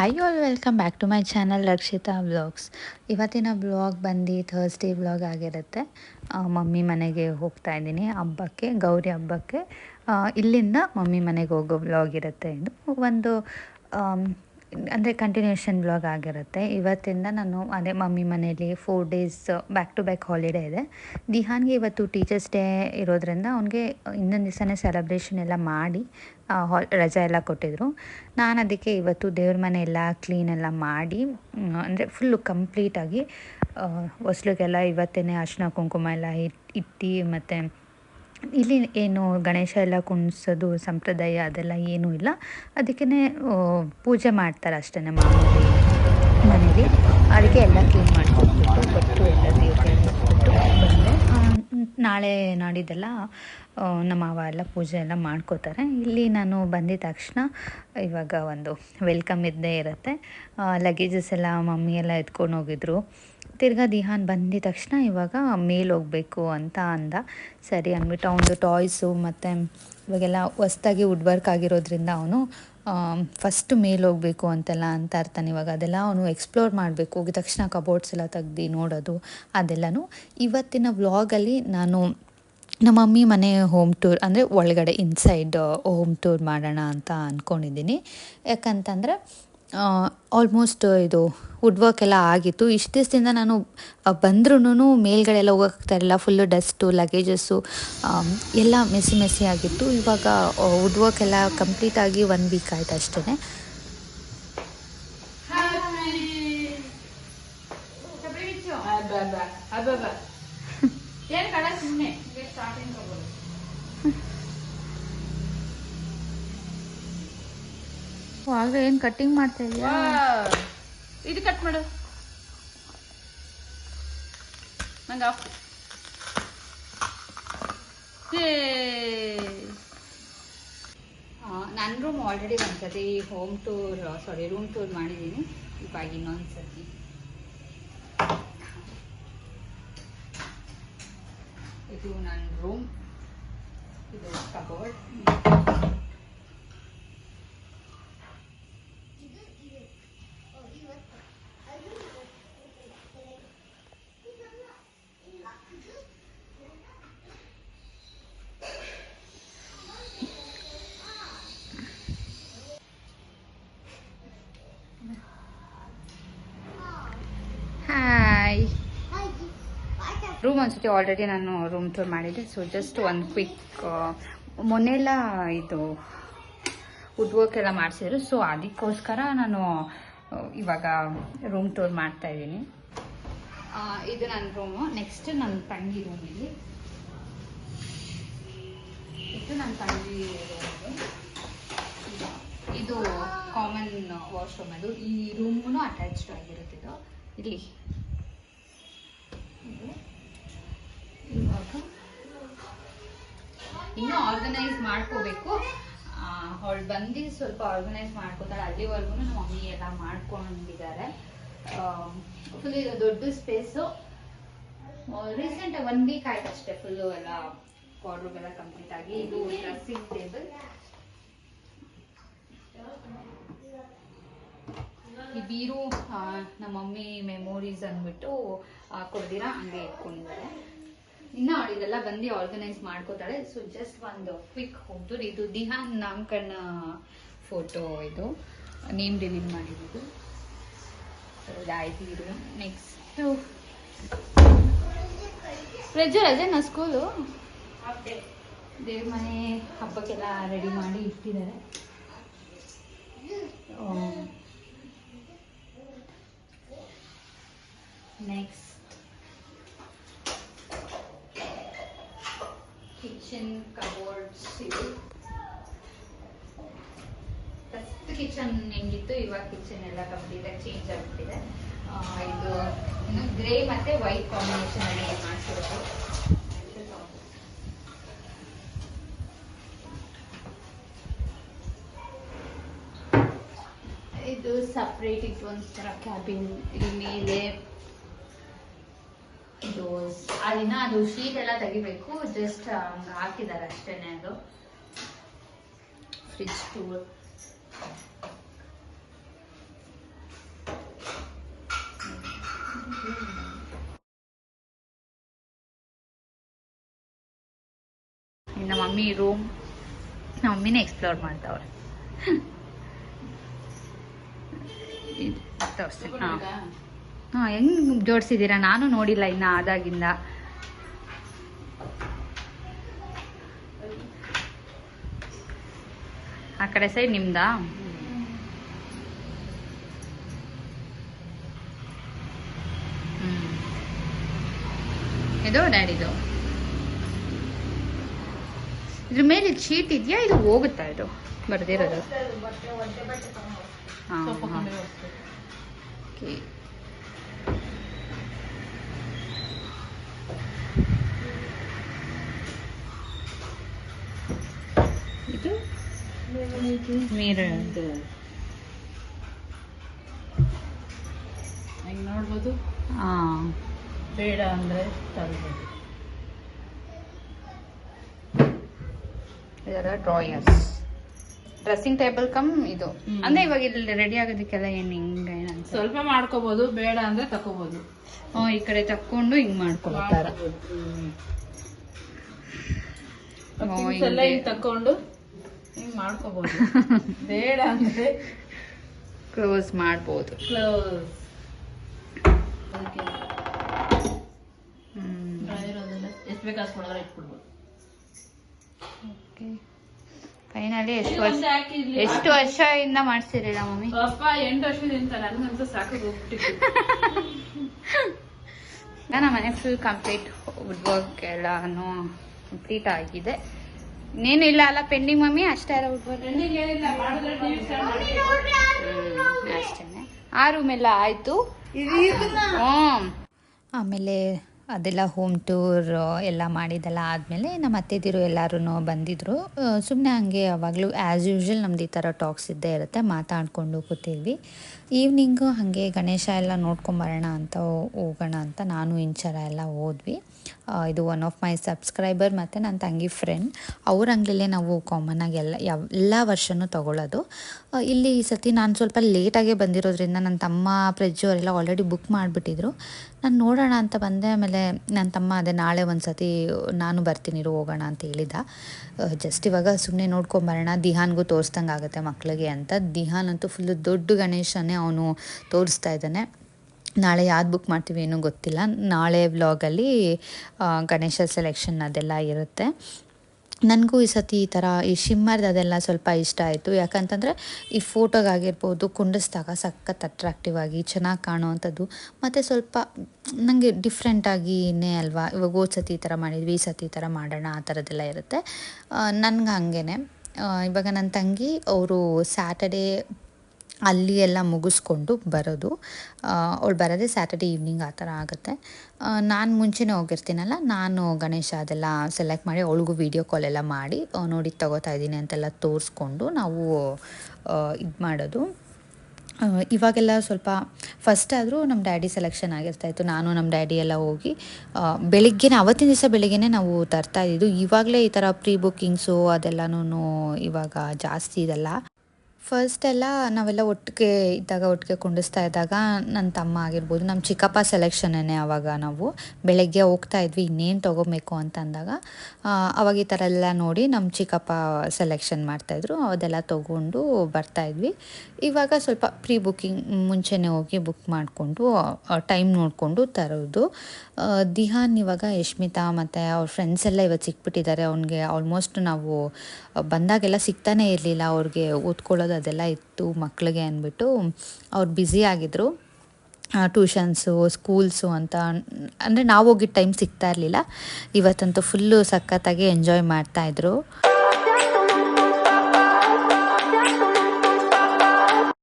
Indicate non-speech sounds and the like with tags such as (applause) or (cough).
Hi all welcome back to my channel Rakshitha vlogs ಇವತ್ತಿನ blog ಬಂದು Thursday vlog ಆಗಿರುತ್ತೆ. Mummy ಮನೆಗೆ ಹೋಗ್ತಾ ಇದ್ದೀನಿ. ಹಬ್ಬಕ್ಕೆ, ಗೌರಿ ಹಬ್ಬಕ್ಕೆ. ಇಲ್ಲಿಂದ ಮಮ್ಮಿ ಮನೆಗೆ ಹೋಗೋ ಬ್ಲಾಗ್ ಇರುತ್ತೆ ಇದು ಒಂದು ಅಂದರೆ ಕಂಟಿನ್ಯೂಷನ್ ಬ್ಲಾಗ್ ಆಗಿರುತ್ತೆ. ಇವತ್ತಿಂದ ನಾನು ಅದೇ ಮಮ್ಮಿ ಮನೇಲಿ four days back to back holiday ಇದೆ. ದಿಹಾನ್ಗೆ ಇವತ್ತು ಟೀಚರ್ಸ್ ಡೇ ಇರೋದ್ರಿಂದ ಅವನಿಗೆ ಇನ್ನೊಂದು ದಿವಸನೇ ಸೆಲೆಬ್ರೇಷನ್ ಎಲ್ಲ ಮಾಡಿ ಹಾಲ್ ರಜೆ ಎಲ್ಲ ಕೊಟ್ಟಿದ್ರು. ನಾನು ಅದಕ್ಕೆ ಇವತ್ತು ದೇವ್ರ ಮನೆ ಎಲ್ಲ ಕ್ಲೀನ್ ಎಲ್ಲ ಮಾಡಿ ಅಂದರೆ ಫುಲ್ಲು ಕಂಪ್ಲೀಟಾಗಿ ಹೊಸ್ಲಿಗೆಲ್ಲ ಇವತ್ತೇ ಅರ್ಶಿನ ಕುಂಕುಮ ಎಲ್ಲ ಇಟ್ಟು ಇಟ್ಟು ಮತ್ತು ಇಲ್ಲಿ ಏನು ಗಣೇಶ ಎಲ್ಲ ಕುಣಿಸೋದು, ಸಂಪ್ರದಾಯ ಅದೆಲ್ಲ ಏನೂ ಇಲ್ಲ. ಅದಕ್ಕೇ ಪೂಜೆ ಮಾಡ್ತಾರೆ ಅಷ್ಟೇ ಮಾಮೂಲಿ ಮನೇಲಿ. ಅದಕ್ಕೆ ಎಲ್ಲ ಕ್ಲೀನ್ ಮಾಡ್ಕೊಂಡ್ಬಿಟ್ಟು ಕೊಟ್ಟು ಎಲ್ಲ ದೇವ್ರಿಗೆ ನಾಳೆ ನಾಡಿದ್ದೆಲ್ಲ ನಮ್ಮ ಮಾವ ಎಲ್ಲ ಪೂಜೆ ಎಲ್ಲ ಮಾಡ್ಕೋತಾರೆ. ಇಲ್ಲಿ ನಾನು ಬಂದಿದ ತಕ್ಷಣ, ಇವಾಗ ಒಂದು ವೆಲ್ಕಮ್ ಇದ್ದೇ ಇರುತ್ತೆ. ಲಗೇಜಸ್ ಎಲ್ಲ ಮಮ್ಮಿ ಎಲ್ಲ ಎತ್ಕೊಂಡು ಹೋಗಿದ್ರು ತಿರ್ಗಾ ದಿಹಾನ್ ಬಂದಿದ ತಕ್ಷಣ ಇವಾಗ ಮೇಲೆ ಹೋಗಬೇಕು ಅಂತ ಅಂದ. ಸರಿ ಅಂದ್ಬಿಟ್ಟು ಅವನದು ಟಾಯ್ಸು ಮತ್ತು ಇವಾಗೆಲ್ಲ ಹೊಸ್ದಾಗಿ ವುಡ್ ವರ್ಕ್ ಆಗಿರೋದ್ರಿಂದ ಅವನು ಫಸ್ಟ್ ಮೇಲ್ ಹೋಗಬೇಕು ಅಂತೆಲ್ಲ ಅಂತ ಇರ್ತಾನೆ ಇವಾಗ ಅದೆಲ್ಲ ಅವನು ಎಕ್ಸ್ಪ್ಲೋರ್ ಮಾಡಬೇಕು. ಹೋಗಿದ ತಕ್ಷಣ ಕಬೋರ್ಡ್ಸ್ ಎಲ್ಲ ತೆಗ್ದು ನೋಡೋದು, ಅದೆಲ್ಲನೂ. ಇವತ್ತಿನ ವ್ಲಾಗಲ್ಲಿ ನಾನು ನಮ್ಮ ಮಮ್ಮಿ ಮನೆ ಹೋಮ್ ಟೂರ್, ಅಂದರೆ ಒಳಗಡೆ ಇನ್ಸೈಡ್ ಹೋಮ್ ಟೂರ್ ಮಾಡೋಣ ಅಂತ ಅಂದ್ಕೊಂಡಿದ್ದೀನಿ ಯಾಕಂತಂದರೆ ಆಲ್ಮೋಸ್ಟ್ ಇದು ವುಡ್ ವರ್ಕ್ ಎಲ್ಲ ಆಗಿತ್ತು. ಇಷ್ಟು ದಿವಸದಿಂದ ನಾನು ಬಂದ್ರೂ ಮೇಲ್ಗಡೆ ಎಲ್ಲ ಹೋಗೋಕ್ತಾ ಇರಲಿಲ್ಲ. ಫುಲ್ಲು ಡಸ್ಟು ಲಗೇಜಸ್ಸು ಎಲ್ಲ ಮೆಸ್ಸಿ ಮೆಸಿ ಆಗಿತ್ತು. ಇವಾಗ ವುಡ್ ವರ್ಕ್ ಎಲ್ಲ ಕಂಪ್ಲೀಟಾಗಿ ಒನ್ ವೀಕ್ ಆಯಿತು ಅಷ್ಟೇ ಏನ್ ಕಡ ಸುಮ್ಮನೆ ಸ್ಟಾರ್ಟಿಂಗ್ ತಗೋದು ಆಗ ಏನು ಕಟ್ಟಿಂಗ್ ಮಾಡ್ತಾ ಇದೆಯಾ? ಇದು ಕಟ್ ಮಾಡು. ನಂಗೆ ಆಫ್ ನನ್ನ ರೂಮ್ ಆಲ್ರೆಡಿ ಒಂದ್ಸತಿ home tour sorry room tour ಮಾಡಿದ್ದೀನಿ ಇವಾಗ ಇನ್ನೊಂದು ಸತಿ ಇದು ನನ್ನ ರೂಮ್ ಇದು ಕಬೋರ್ಡ್ ಹಾಯ್ ರೂಮ್ ಅನ್ಸುತ್ತೆ ಆಲ್ರೆಡಿ ನಾನು ರೂಮ್ ಟೂರ್ ಮಾಡಿದ್ದೆ. ಸೊ ಜಸ್ಟ್ ಒಂದು ಕ್ವಿಕ್ ಮೊನ್ನೆಲ್ಲ ಇದು ವುಡ್ ವರ್ಕ್ ಎಲ್ಲ ಮಾಡಿಸಿದ್ರು. ಸೊ ಅದಕ್ಕೋಸ್ಕರ ನಾನು ಆ, ಇವಾಗ ರೂಮ್ ಟೂರ್ ಮಾಡ್ತಾ ಇದ್ದೀನಿ. ಇದು ನನ್ನ ರೂಮು ನೆಕ್ಸ್ಟ್ ನನ್ನ ತಂಗಿ ರೂಮ್ ಇಲ್ಲಿ. ಇದು ನನ್ನ ತಂಗಿ ರೂಮ್ ಇದು. ಇದು ಕಾಮನ್ ವಾಶ್ರೂಮ್ ಅದು. ಈ ರೂಮು ಅಟ್ಯಾಚ್ಡ್ ಆಗಿರುತ್ತೆ ಇದು. ಇಲ್ಲಿ. ಇನ್ನೂ ಆರ್ಗನೈಸ್ ಮಾಡ್ಕೋಬೇಕು. ಅವಳು ಬಂದು ಸ್ವಲ್ಪ ಆರ್ಗನೈಸ್ ಮಾಡ್ಕೋತಾಳೆ. ಅಲ್ಲಿವರೆಗೂ ಮಮ್ಮಿ ಎಲ್ಲ ಮಾಡ್ಕೊಂಡಿದ್ದಾರೆ ಫುಲ್ ಇದು ದೊಡ್ಡ ಸ್ಪೇಸು ರೀಸೆಂಟ್ ಒನ್ ವೀಕ್ ಆಯ್ತು ಅಷ್ಟೇ ಫುಲ್ಲು ಎಲ್ಲ ವಾರ್ಡ್ರೋಬ್ ಎಲ್ಲ ಕಂಪ್ಲೀಟ್ ಆಗಿ. ಇದು ಡ್ರೆಸ್ಸಿಂಗ್ ಟೇಬಲ್ ಬೀರು ನಮ್ಮ ಮಮ್ಮಿ ಮೆಮೊರೀಸ್ ಅಂದ್ಬಿಟ್ಟು ಕೊಡ್ದಿರಾ ಹಂಗೆ ಇಟ್ಕೊಂಡಿದ್ದಾರೆ. ಇನ್ನು ಅವಳು ಇದೆಲ್ಲ ಬಂದು ಆರ್ಗನೈಸ್ ಮಾಡ್ಕೋತಾಳೆ. ಸೊ ಜಸ್ಟ್ ಒಂದು ಕ್ವಿಕ್ ಹೋಗ್ದು ಇದು ದಿಹಾನ್ ನಾಮಕರಣ ಫೋಟೋ ಇದು. ನೇಮ್ ರಿವೀಲ್ ಮಾಡಿರೋದು. So, ಇದಾಯ್ತು ಇದು ನೆಕ್ಸ್ಟ್ ರಜೆ ನ ಸ್ಕೂಲು ದೇವ್ರ ಮನೆ ಹಬ್ಬಕ್ಕೆಲ್ಲ ರೆಡಿ ಮಾಡಿ ಇಟ್ಟಿದ್ದಾರೆ. ನೆಕ್ಸ್ಟ್ ಕಿಚನ್ ಕಬೋರ್ಡ್ಸ್ ಇದು ಫಸ್ಟ್ ಕಿಚನ್ ಹೆಂಗಿತ್ತು? ಇವಾಗ ಕಿಚನ್ ಎಲ್ಲ ಕಂಪ್ಲೀಟ್ ಚೇಂಜ್ ಆಗಿಬಿಟ್ಟಿದೆ. ಇದು ಇನ್ನು ಗ್ರೇ ಮತ್ತೆ ವೈಟ್ ಕಾಂಬಿನೇಷನ್ ಅಲ್ಲಿ ಮಾಡಿಸಿರೋದು ಇದು ಸಪ್ರೇಟ್ ಇದು ಒಂಥರ ಕ್ಯಾಬಿನ್ ಇಲ್ಲಿ ಮೇಲೆ ಹಾಲಿನ ಅದು ಶೀಟ್ ಎಲ್ಲ ತೆಗಿಬೇಕು. ಜಸ್ಟ್ um, ಹಾಕಿದ್ದಾರೆ ಅಷ್ಟೇನೆ ಅದು. ಫ್ರಿಜ್ ಟೂ ಇನ್ನು ಮಮ್ಮಿ ರೂಮ್ ನಮ್ಮ ಮಮ್ಮಿನೇ ಎಕ್ಸ್ಪ್ಲೋರ್ ಮಾಡ್ತಾವ್ರೆ ತೋರಿಸ್ತೀನಿ. ಹಾಂ. ಹಾಂ ಹೆಂಗೆ ಜೋಡಿಸಿದ್ದೀರಾ? ನಾನು ನೋಡಿಲ್ಲ ಇನ್ನ ಆದಾಗಿಂದ. ಆ ಕಡೆ ಸೈಡ್ ನಿಮ್ದಾ? ಹ್ಮ್. ಇದು ಡ್ಯಾಡಿದು ಇದ್ರ ಮೇಲೆ ಶೀಟ್ ಇದೆಯಾ? ಇದು ಹೋಗುತ್ತಾ ಇದು? ಬರ್ದಿರೋದು. ಹಾಂ ಸೋಫಾ ಹಾಂ. ಕೊಂಡೆ ವ್ಯವಸ್ಥೆ. ಓಕೆ ಇದು ಇದು. ಹೆಂಗ್ ನೋಡ್ಬೋದು? ಹಾಂ ಬೇಡ ಅಂದ್ರೆ ತಗೊಳ್ಬೋದು ಇದರ ಡ್ರಾಯರ್ಸ್ ಡ್ರೆಸ್ಸಿಂಗ್ ಟೇಬಲ್ ಕಮ್ ಇದು. ಅಂದ್ರೆ ಇವಾಗ ಇಲ್ಲಿ ರೆಡಿ ಆಗೋದಕ್ಕೆಲ್ಲ ಏನು ಹಿಂಗೆ ಸ್ವಲ್ಪ ಮಾಡ್ಕೋಬಹುದು ಬೇಡ ಅಂದ್ರೆ ತಕೋಬಹುದು ಹ್ಞೂ ಈ ಕಡೆ ತಕ್ಕೊಂಡು ಹಿಂಗೆ ಮಾಡ್ಕೊಳ್ತಾರ. ತಕೊಂಡು ಹಿಂಗ್ ಮಾಡ್ಕೋಬಹುದು ಬೇಡ ಅಂದರೆ ಕ್ಲೋಸ್ ಮಾಡ್ಬೋದು. ಕ್ಲೋಸ್ ಅದಕ್ಕೆ ಎಷ್ಟು ಬೇಕಾದ್ರೆ ಕೊಡೋದ್ರೆ ಇಟ್ಬಿಡ್ಬೋದು. ಓಕೆ ಫೈನಲಿ ಎಷ್ಟು ವರ್ಷ ಎಷ್ಟು ವರ್ಷದಿಂದ ಮಾಡ್ಸಿರಲ್ಲ ಮಮ್ಮಿ? ಅಪ್ಪ ಎಂಟು ವರ್ಷದಿಂದ ನನಗಂತೂ ಸಾಕು ಹೋಗ್ಬಿಟ್ಟಿತ್ತು (laughs) ನನ್ನ ಮನೆ ಫುಲ್ ಕಂಪ್ಲೀಟ್ ವುಡ್ ವರ್ಕ್ ಎಲ್ಲಾನು ಕಂಪ್ಲೀಟ್ ಆಗಿದೆ. ಇನ್ನೇನು ಇಲ್ಲ ಅಲ್ಲ ಪೆಂಡಿಂಗ್ ಮಮ್ಮಿ ಅಷ್ಟೇ ಮಾಡಿ ಅಷ್ಟೇನೆ. ಆ ರೂಮ್ ಎಲ್ಲ ಆಯಿತು. ಆಮೇಲೆ ಅದೆಲ್ಲ ಹೋಮ್ ಟೂರ್ ಎಲ್ಲ ಮಾಡಿದೆಲ್ಲ ಆದಮೇಲೆ ನಮ್ಮ ಅತ್ತೆದಿರು ಎಲ್ಲರೂ ಬಂದಿದ್ದರು ಸುಮ್ಮನೆ ಹಂಗೆ ಯಾವಾಗಲೂ ಆ್ಯಸ್ ಯೂಶ್ವಲ್ ನಮ್ದು ಈ ಥರ ಟಾಕ್ಸ್ ಇದ್ದೇ ಇರುತ್ತೆ ಮಾತಾಡಿಕೊಂಡು ಕೂತಿದ್ವಿ ಈವ್ನಿಂಗು ಹಾಗೆ ಗಣೇಶ ಎಲ್ಲ ನೋಡ್ಕೊಂಬರೋಣ ಅಂತ ಹೋಗೋಣ ಅಂತ ನಾನು ಇಂಚರ ಎಲ್ಲ ಹೋದ್ವಿ. ಇದು ಒನ್ ಆಫ್ ಮೈ ಸಬ್ಸ್ಕ್ರೈಬರ್ ಮತ್ತು ನನ್ನ ತಂಗಿ ಫ್ರೆಂಡ್ ಅವ್ರ ಅಂಗಡಿಲೇ ನಾವು ಕಾಮನ್ನಾಗಿ ಎಲ್ಲ, ಯಾವ, ಎಲ್ಲ ವರ್ಷವೂ ತೊಗೊಳ್ಳೋದು ಇಲ್ಲಿ ಈ ಸತಿ ನಾನು ಸ್ವಲ್ಪ ಲೇಟಾಗೇ ಬಂದಿರೋದ್ರಿಂದ ನನ್ನ ತಮ್ಮ ಫ್ರಿಜ್ಜು ಅವರೆಲ್ಲ ಆಲ್ರೆಡಿ ಬುಕ್ ಮಾಡಿಬಿಟ್ಟಿದ್ರು. ನಾನು ನೋಡೋಣ ಅಂತ ಬಂದೆ, ಆಮೇಲೆ ನನ್ನ ತಮ್ಮ ಅದೇ ನಾಳೆ ಒಂದು ಸತಿ ನಾನು ಬರ್ತೀನಿ ಹೋಗೋಣ ಅಂತ ಹೇಳಿದ. ಜಸ್ಟ್ ಇವಾಗ ಸುಮ್ಮನೆ ನೋಡ್ಕೊಂಬರೋಣ, ದಿಹಾನ್ಗೂ ತೋರಿಸ್ದಂಗೆ ಆಗುತ್ತೆ ಮಕ್ಕಳಿಗೆ ಅಂತ. ದಿಹಾನ್ ಅಂತೂ ಫುಲ್ಲು ದೊಡ್ಡ ಗಣೇಶನೇ ಅವನು ತೋರಿಸ್ತಾ ಇದ್ದಾನೆ. ನಾಳೆ ಯಾವ್ದು ಬುಕ್ ಮಾಡ್ತೀವಿ ಏನೂ ಗೊತ್ತಿಲ್ಲ. ನಾಳೆ ವ್ಲಾಗಲ್ಲಿ ಗಣೇಶ ಸೆಲೆಕ್ಷನ್ ಅದೆಲ್ಲ ಇರುತ್ತೆ. ನನಗೂ ಈ ಸತಿ ಈ ಥರ ಈ ಶಿಮ್ಮರ್ದು ಅದೆಲ್ಲ ಸ್ವಲ್ಪ ಇಷ್ಟ ಆಯಿತು. ಯಾಕಂತಂದರೆ ಈ ಫೋಟೋಗಾಗಿರ್ಬೋದು ಕುಂಡಿಸ್ದಾಗ ಸಖತ್ ಅಟ್ರಾಕ್ಟಿವ್ ಆಗಿ, ಚೆನ್ನಾಗಿ ಕಾಣುವಂಥದ್ದು. ಮತ್ತು ಸ್ವಲ್ಪ ನನಗೆ ಡಿಫ್ರೆಂಟಾಗಿನೇ ಅಲ್ವಾ, ಇವಾಗ ಹೋದ ಸತಿ ಈ ಥರ ಮಾಡಿದ್ವಿ, ಈ ಸತಿ ಈ ಥರ ಮಾಡೋಣ, ಆ ಥರದ್ದೆಲ್ಲ ಇರುತ್ತೆ. ನನಗೆ ಹಾಗೇನೆ. ಇವಾಗ ನನ್ನ ತಂಗಿ, ಅವರು ಸ್ಯಾಟರ್ಡೇ ಅಲ್ಲಿ ಎಲ್ಲ ಮುಗಿಸ್ಕೊಂಡು ಬರೋದು. ಅವಳು ಬರೋದೇ ಸ್ಯಾಟರ್ಡೆ ಈವ್ನಿಂಗ್ ಆ ಥರ ಆಗುತ್ತೆ. ನಾನು ಮುಂಚೆನೇ ಹೋಗಿರ್ತೀನಲ್ಲ, ನಾನು ಗಣೇಶ ಅದೆಲ್ಲ ಸೆಲೆಕ್ಟ್ ಮಾಡಿ ಅವಳಿಗೂ ವೀಡಿಯೋ ಕಾಲ್ ಎಲ್ಲ ಮಾಡಿ ನೋಡಿ ತಗೋತಾ ಇದ್ದೀನಿ ಅಂತೆಲ್ಲ ತೋರಿಸ್ಕೊಂಡು ನಾವು ಇದು ಮಾಡೋದು. ಇವಾಗೆಲ್ಲ ಸ್ವಲ್ಪ ಫಸ್ಟ್ ಆದರೂ ನಮ್ಮ ಡ್ಯಾಡಿ ಸೆಲೆಕ್ಷನ್ ಆಗಿರ್ತಾಯಿತ್ತು ನಾನು ನಮ್ಮ ಡ್ಯಾಡಿ ಎಲ್ಲ ಹೋಗಿ ಬೆಳಿಗ್ಗೆ ಅವತ್ತಿನ ದಿವಸ ಬೆಳಿಗ್ಗೆನೇ ನಾವು ತರ್ತಾ ಇದ್ದಿದ್ದು. ಇವಾಗಲೇ ಈ ಥರ ಪ್ರೀ ಬುಕ್ಕಿಂಗ್ಸು ಅದೆಲ್ಲನೂ ಇವಾಗ ಜಾಸ್ತಿ ಇದೆಲ್ಲ. ಫಸ್ಟ್ ಎಲ್ಲ ನಾವೆಲ್ಲ ಒಟ್ಟಿಗೆ ಇದ್ದಾಗ, ಒಟ್ಟಿಗೆ ಕುಂಡಿಸ್ತಾ ಇದ್ದಾಗ ನನ್ನ ತಮ್ಮ ಆಗಿರ್ಬೋದು ನಮ್ಮ ಚಿಕ್ಕಪ್ಪ ಸೆಲೆಕ್ಷನ್ನೇ ಆವಾಗ ನಾವು ಬೆಳಗ್ಗೆ ಹೋಗ್ತಾ ಇದ್ವಿ, ಇನ್ನೇನು ತೊಗೋಬೇಕು ಅಂತ ಅಂದಾಗ ಅವಾಗ ಈ ಥರ ಎಲ್ಲ ನೋಡಿ ನಮ್ಮ ಚಿಕ್ಕಪ್ಪ ಸೆಲೆಕ್ಷನ್ ಮಾಡ್ತಾಯಿದ್ರು ಅದೆಲ್ಲ ತೊಗೊಂಡು ಬರ್ತಾಯಿದ್ವಿ ಇವಾಗ ಸ್ವಲ್ಪ ಪ್ರೀ ಬುಕ್ಕಿಂಗ್ ಮುಂಚೆನೇ ಹೋಗಿ ಬುಕ್ ಮಾಡಿಕೊಂಡು ಟೈಮ್ ನೋಡಿಕೊಂಡು ತರೋದು. ದಿಹಾನ್ ಇವಾಗ ಯಶ್ಮಿತಾ ಮತ್ತು ಅವ್ರ ಫ್ರೆಂಡ್ಸ್ ಎಲ್ಲ ಇವತ್ತು ಸಿಕ್ಬಿಟ್ಟಿದ್ದಾರೆ, ಅವ್ನಿಗೆ ಆಲ್ಮೋಸ್ಟ್ ನಾವು ಬಂದಾಗೆಲ್ಲ ಸಿಗ್ತಾನೆ ಇರಲಿಲ್ಲ, ಅವ್ರಿಗೆ ಓದ್ಕೊಳ್ಳೋದು ಅದೆಲ್ಲ ಇತ್ತು ಮಕ್ಕಳಿಗೆ ಅಂದ್ಬಿಟ್ಟು ಅವ್ರು ಬ್ಯುಸಿ ಆಗಿದ್ರು. ಟ್ಯೂಷನ್ಸು ಸ್ಕೂಲ್ಸು ಅಂತ, ಅಂದರೆ ನಾವು ಹೋಗಿದ್ದ ಟೈಮ್ ಸಿಗ್ತಾ ಇರಲಿಲ್ಲ. ಇವತ್ತಂತೂ ಫುಲ್ಲು ಸಖತ್ತಾಗಿ ಎಂಜಾಯ್ ಮಾಡ್ತಾಯಿದ್ರು